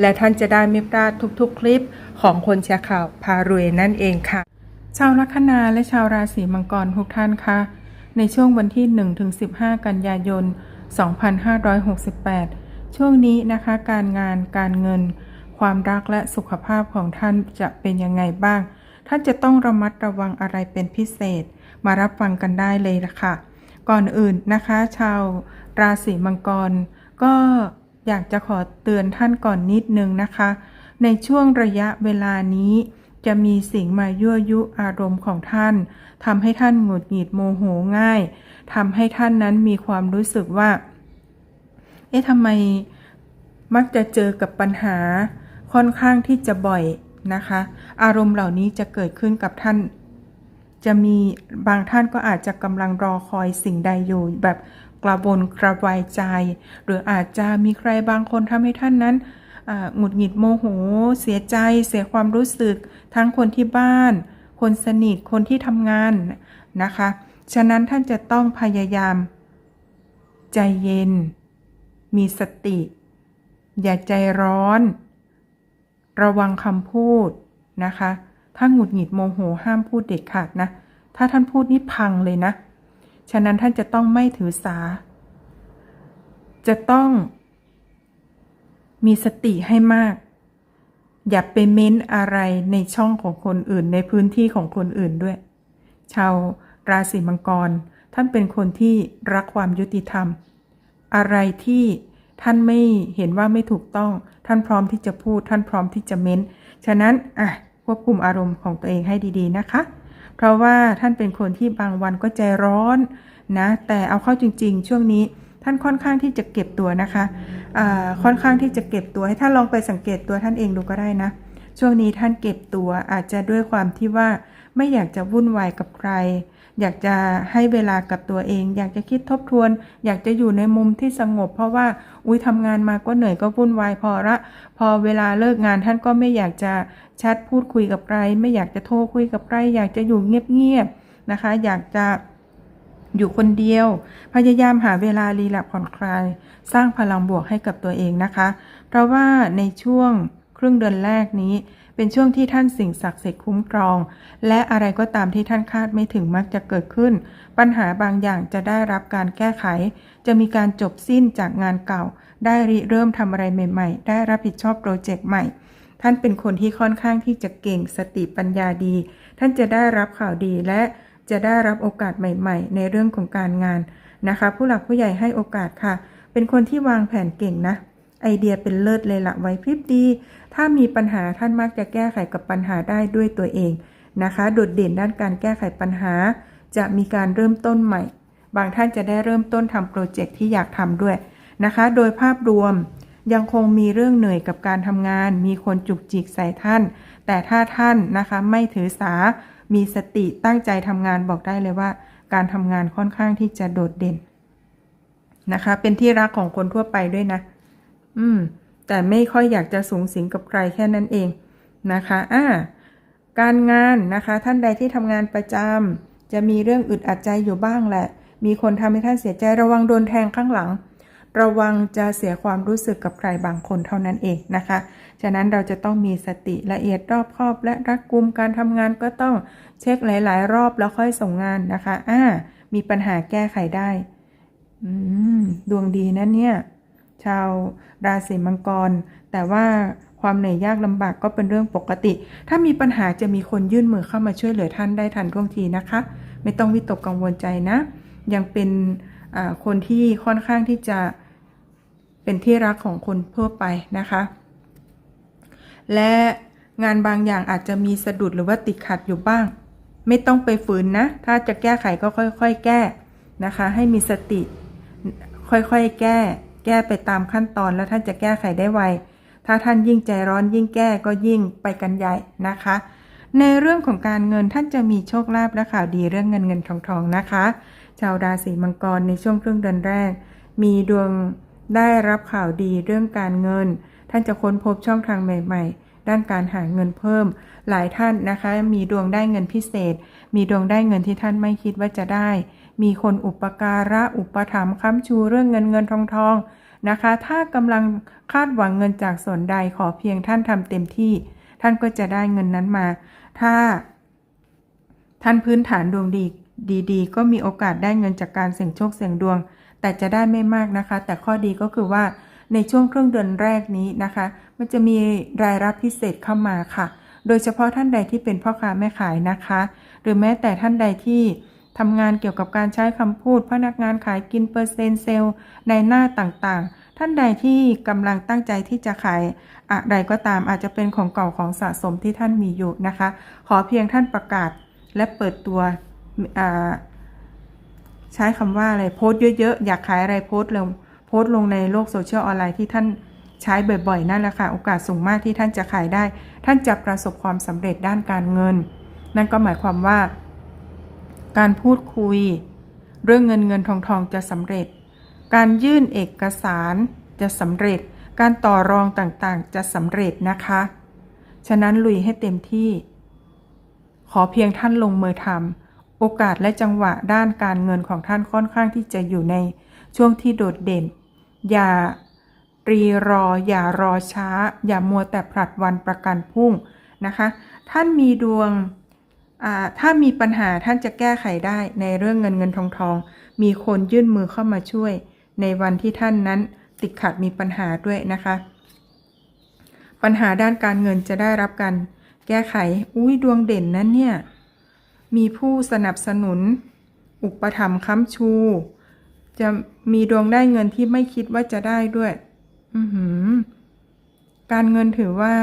และท่านจะได้ไม่พลาดทุกๆ คลิปของคนแชร์ข่าวพารวยนั่นเองค่ะ ชาวลัคนาและชาวราศีมังกรทุกท่านคะในช่วงวันที่ 1-15 กันยายน 2568 ช่วงนี้นะคะการงานการเงิน ความรักและสุขภาพของท่านจะเป็นยังไงบ้าง ท่านจะต้องระมัดระวังอะไรเป็นพิเศษ มารับฟังกันได้เลยละค่ะ ก่อนอื่นนะคะ ชาวราศีมังกรก็ อยากจะขอเตือนท่านก่อนนิดนึงนะคะ ในช่วงระยะเวลานี้ จะมีสิ่งมายั่วยุอารมณ์ของท่านทำให้ท่านหงุดหงิดโมโหง่ายทำให้ท่านนั้นมีความรู้สึกว่า เอ๊ะทำไมมักจะเจอกับปัญหาค่อนข้างที่จะบ่อยนะคะ อารมณ์เหล่านี้จะเกิดขึ้นกับท่าน จะมีบางท่านก็อาจจะกำลังรอคอยสิ่งใดอยู่แบบ กระวนกระวายใจ หรืออาจจะมีใครบางคนทำให้ท่านนั้นหงุดหงิดโมโห เสียใจ เสียความรู้สึก ทั้งคนที่บ้าน คนสนิท คนที่ทำงานนะคะ ฉะนั้นท่านจะต้องพยายาม ใจเย็น มีสติ อย่าใจร้อน ระวังคำพูดนะคะ ถ้าหงุดหงิดโมโหห้ามพูดเด็ดขาดนะ ถ้าท่านพูดนี่พังเลยนะ ฉะนั้นท่านจะต้องไม่ถือสา จะต้องมีสติให้มาก อย่าไปเม้นอะไรในช่องของคนอื่น ในพื้นที่ของคนอื่นด้วย ชาวราศีมังกร ท่านเป็นคนที่รักความยุติธรรม อะไรที่ท่านไม่เห็นว่าไม่ถูกต้อง ท่านพร้อมที่จะพูด ท่านพร้อมที่จะเม้น ฉะนั้นอะควบคุมอารมณ์ของตัวเองให้ดี ๆ นะคะ เพราะว่าท่านเป็นคนที่บางวันก็ใจร้อนนะแต่เอาเข้าจริง ๆ ช่วงนี้ท่านค่อนข้างที่จะเก็บตัวนะคะค่อนข้างที่จะเก็บตัวให้ท่านลองไปสังเกตตัวท่านเองดูก็ได้นะ ช่วงนี้ท่านเก็บตัวอาจจะด้วยความที่ว่าไม่อยากจะวุ่นวายกับใคร อยากจะให้เวลากับตัวเอง อยากจะคิดทบทวน อยากจะอยู่ในมุมที่สงบ เพราะว่าอุ้ยทำงานมาก็เหนื่อยก็วุ่นวายพอละ พอเวลาเลิกงานท่านก็ไม่อยากจะแชทพูดคุยกับใคร ไม่อยากจะโทรคุยกับใคร อยากจะอยู่เงียบๆนะคะ อยากจะอยู่คนเดียว พยายามหาเวลารีแลกผ่อนคลาย สร้างพลังบวกให้กับตัวเองนะคะ เพราะว่าในช่วง ครึ่งเดือนแรกนี้ เป็นช่วงที่ท่านสิ่งศักดิ์สิทธิ์คุ้มครอง และอะไรก็ตามที่ท่านคาดไม่ถึงมักจะเกิดขึ้น ปัญหาบางอย่างจะได้รับการแก้ไข จะมีการจบสิ้นจากงานเก่า ได้ริเริ่มทำอะไรใหม่ ๆ ได้รับผิดชอบโปรเจกต์ใหม่ ท่านเป็นคนที่ค่อนข้างที่จะเก่งสติปัญญาดี ท่านจะได้รับข่าวดีและจะได้รับโอกาสใหม่ ๆ ในเรื่องของการงานนะคะ ผู้หลักผู้ใหญ่ให้โอกาสค่ะ เป็นคนที่วางแผนเก่งนะ ไอเดียเป็นเลิศเลยละไหวพริบดี ถ้ามีปัญหาท่านมักจะแก้ไขกับปัญหาได้ด้วยตัวเองนะคะ โดดเด่นด้านการแก้ไขปัญหา จะมีการเริ่มต้นใหม่ บางท่านจะได้เริ่มต้นทำโปรเจกต์ที่อยากทำด้วยนะคะ โดยภาพรวมยังคงมีเรื่องเหนื่อยกับการทำงาน มีคนจุกจิกใส่ท่าน แต่ถ้าท่านนะคะไม่ถือสา มีสติตั้งใจทำงานบอกได้เลยว่า การทำงานค่อนข้างที่จะโดดเด่นนะคะ เป็นที่รักของคนทั่วไปด้วยนะ อืม แต่ไม่ค่อยอยากจะสูงสิงกับใครแค่นั้นเองนะคะ อ่า การงานนะคะ ท่านใดที่ทำงานประจำจะมีเรื่องอึดอัดใจอยู่บ้างแหละ มีคนทำให้ท่านเสียใจระวังโดนแทงข้างหลัง ระวังจะเสียความรู้สึกกับใครบางคนเท่านั้นเองนะคะ ฉะนั้นเราจะต้องมีสติละเอียดรอบคอบและรัดกุมการทำงานก็ต้องเช็คหลาย ๆ รอบแล้วค่อยส่งงานนะคะ อ่า มีปัญหาแก้ไขได้ อืม ดวงดีนะเนี่ย ชาวราศีมังกร แต่ว่าความเหนื่อยยากลำบากก็เป็นเรื่องปกติ ถ้ามีปัญหาจะมีคนยื่นมือเข้ามาช่วยเหลือท่านได้ทันท่วงทีนะคะ ไม่ต้องวิตกกังวลใจนะ ยังเป็นคนที่ค่อนข้างที่จะเป็นที่รักของคนทั่วไปนะคะ และงานบางอย่างอาจจะมีสะดุดหรือว่าติดขัดอยู่บ้าง ไม่ต้องไปฝืนนะ ถ้าจะแก้ไขก็ค่อยๆ แก้นะคะ ให้มีสติค่อยๆ แก้ แก้ไปตามขั้นตอนแล้วท่านจะแก้ไขได้ไว ถ้าท่านยิ่งใจร้อนยิ่งแก้ก็ยิ่งไปกันใหญ่นะคะ ในเรื่องของการเงินท่านจะมีโชคลาภและข่าวดีเรื่องเงินเงินทองทองนะคะ ชาวราศีมังกรในช่วงครึ่งเดือนแรก มีดวงได้รับข่าวดีเรื่องการเงิน ท่านจะค้นพบช่องทางใหม่ ๆด้านการหาเงินเพิ่ม หลายท่านนะคะ มีดวงได้เงินพิเศษ มีดวงได้เงินที่ท่านไม่คิดว่าจะได้ มีคนอุปการะอุปถัมภ์ค้ำชูเรื่องเงินเงินทองทองนะคะ ถ้ากำลังคาดหวังเงินจากส่วนใดขอเพียงท่านทำเต็มที่ ท่านก็จะได้เงินนั้นมา ถ้า ท่านพื้นฐานดวงดีดีๆ ก็มีโอกาสได้เงินจากการเสี่ยงโชคเสี่ยงดวง แต่จะได้ไม่มากนะคะ แต่ข้อดีก็คือว่าในช่วงครึ่งเดือนแรกนี้นะคะ มันจะมีรายรับพิเศษเข้ามาค่ะ โดยเฉพาะท่านใดที่เป็นพ่อค้าแม่ขายนะคะ หรือแม้แต่ท่านใดที่ ทำงานเกี่ยวกับการใช้คำพูด พนักงานขายกินเปอร์เซ็นต์เซลล์ในหน้าต่างๆ ท่านใดที่กำลังตั้งใจที่จะขายอะไรก็ตามอาจจะเป็นของเก่าของสะสมที่ท่านมีอยู่นะคะ ขอเพียงท่านประกาศและเปิดตัวใช้คำว่าอะไรโพสต์เยอะๆ อยากขายอะไรโพสต์ลงโพสต์ลงในโลกโซเชียลออนไลน์ที่ท่านใช้บ่อยๆ นั่นแหละค่ะ โอกาสสูงมากที่ท่านจะขายได้ ท่านจะประสบความสำเร็จด้านการเงิน นั่นก็หมายความว่า การพูดคุย เรื่องเงินเงินทองทองจะสำเร็จ การยื่นเอกสารจะสำเร็จ การต่อรองต่างๆ จะสำเร็จนะคะ ฉะนั้นลุยให้เต็มที่ ขอเพียงท่านลงมือทำโอกาสและจังหวะด้านการเงินของท่านค่อนข้างที่จะอยู่ในช่วงที่โดดเด่น อย่ารีรอ อย่ารอช้า อย่ามัวแต่ผลัดวันประกันพรุ่งนะคะ ท่านมีดวง ถ้ามีปัญหาท่านจะแก้ไขได้ในเรื่องเงินเงินทองทอง มีคนยื่นมือเข้ามาช่วย ในวันที่ท่านนั้นติดขัดมีปัญหาด้วยนะคะ ปัญหาด้านการเงินจะได้รับการแก้ไข อุ้ยดวงเด่นนั้นเนี่ย มีผู้สนับสนุน อุปถัมภ์ค้ำชู จะมีดวงได้เงินที่ไม่คิดว่าจะได้ด้วย อือหือ การเงินถือว่า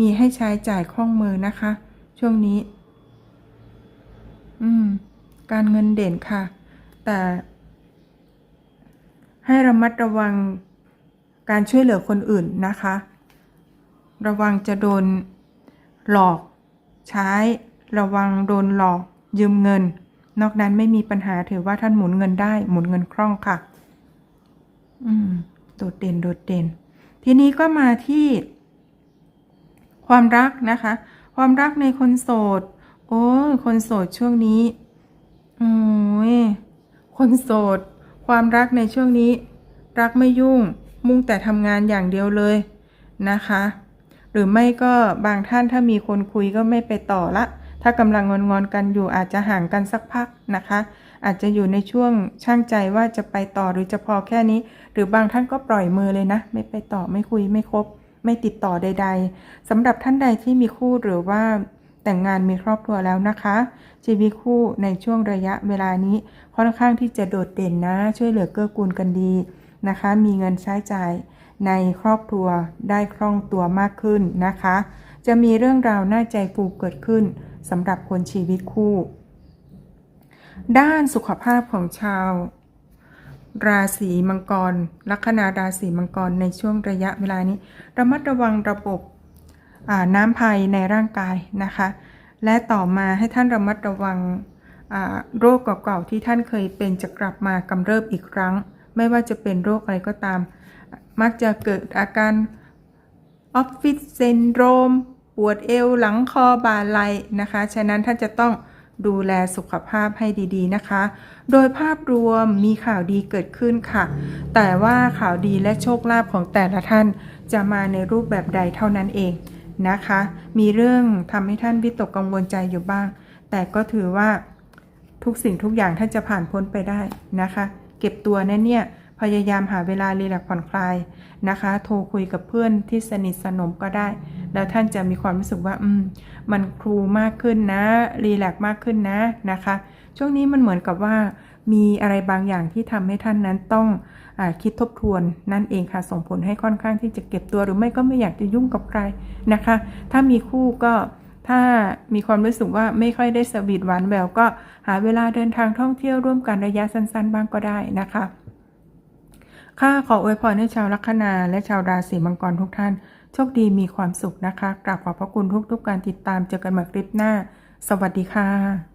มีให้ใช้จ่ายคล่องมือนะคะ ช่วงนี้ อืม การเงินเด่นค่ะ แต่ ให้ระมัดระวังการช่วยเหลือคนอื่นนะคะ ระวังจะโดนหลอกใช้ ระวังโดนหลอกยืมเงิน นอกนั้นไม่มีปัญหาถือว่าท่านหมุนเงินได้ หมุนเงินคล่องค่ะ อืม โดดเด่นโดดเด่น ทีนี้ก็มาที่ ความรักนะคะ ความรักในคนโสด โอ้คนโสดช่วงนี้ โอ้ย คนโสด ความรักในช่วงนี้ รักไม่ยุ่ง มุ่งแต่ทำงานอย่างเดียวเลยนะคะ หรือไม่ก็บางท่านถ้ามีคนคุยก็ไม่ไปต่อละ ถ้ากำลังงอนๆกันอยู่อาจจะห่างกันสักพักนะคะ อาจจะอยู่ในช่วงช่างใจว่าจะไปต่อหรือจะพอแค่นี้ หรือบางท่านก็ปล่อยมือเลยนะ ไม่ไปต่อไม่คุยไม่คบ ไม่ติดต่อใด ๆสำหรับท่านใดที่มีคู่หรือว่า แต่งงานมีครอบครัวแล้วนะคะ ชีวิตคู่ในช่วงระยะเวลานี้ค่อนข้างที่จะโดดเด่นนะ ช่วยเหลือเกื้อกูลกันดีนะคะ มีเงินใช้จ่ายในครอบครัวได้คล่องตัวมากขึ้นนะคะ จะมีเรื่องราวน่าใจฟูเกิดขึ้นสำหรับคนชีวิตคู่ ด้านสุขภาพของชาว ราศีมังกร ลัคนาราศีมังกรในช่วงระยะเวลานี้ ระมัดระวังระบบ น้ำภายในร่างกายนะคะ และต่อมาให้ท่านระมัดระวังโรคเก่าๆที่ท่านเคยเป็นจะกลับมากำเริบอีกครั้ง ไม่ว่าจะเป็นโรคอะไรก็ตาม มักจะเกิดอาการออฟฟิศซินโดรม ปวดเอวหลังคอบ่าไหล่นะคะ ฉะนั้นท่านจะต้องดูแลสุขภาพให้ดีๆนะคะ โดยภาพรวมมีข่าวดีเกิดขึ้นค่ะ แต่ว่าข่าวดีและโชคลาภของแต่ละท่านจะมาในรูปแบบใดเท่านั้นเอง นะคะ มีเรื่องทำให้ท่านวิตกกังวลใจอยู่บ้าง แต่ก็ถือว่าทุกสิ่งทุกอย่างท่านจะผ่านพ้นไปได้นะคะ เก็บตัวนั่เนี่ยพยายามหาเวลารีแลกผ่อนคลายนะคะ โทรคุยกับเพื่อนที่สนิทสนมก็ได้ แล้วท่านจะมีความรู้สึกว่า อืม มันครูมากขึ้นนะ รีแลกมากขึ้นนะนะคะ ช่วงนี้มันเหมือนกับว่า มีอะไรบางอย่างที่ทำให้ท่านนั้นต้องอคิดทบทวนนั่นเองค่ะ ส่งผลให้ค่อนข้างที่จะเก็บตัวหรือไม่ก็ไม่อยากจะยุ่งกับใครนะคะ ถ้ามีคู่ก็ถ้ามีความรู้สึกว่าไม่ค่อยได้สวีทหวานแววก็หาเวลาเดินทางท่องเที่ยวร่วมกันระยะสั้น ๆ บ้างก็ได้นะคะข้าขออวยพรให้ชาวลัคนาและชาวราศีมังกรทุกท่าน โชคดีมีความสุขนะคะ กราบขอบพระคุณทุกๆการติดตามเจอกันใหม่คลิปหน้า สวัสดีค่ะ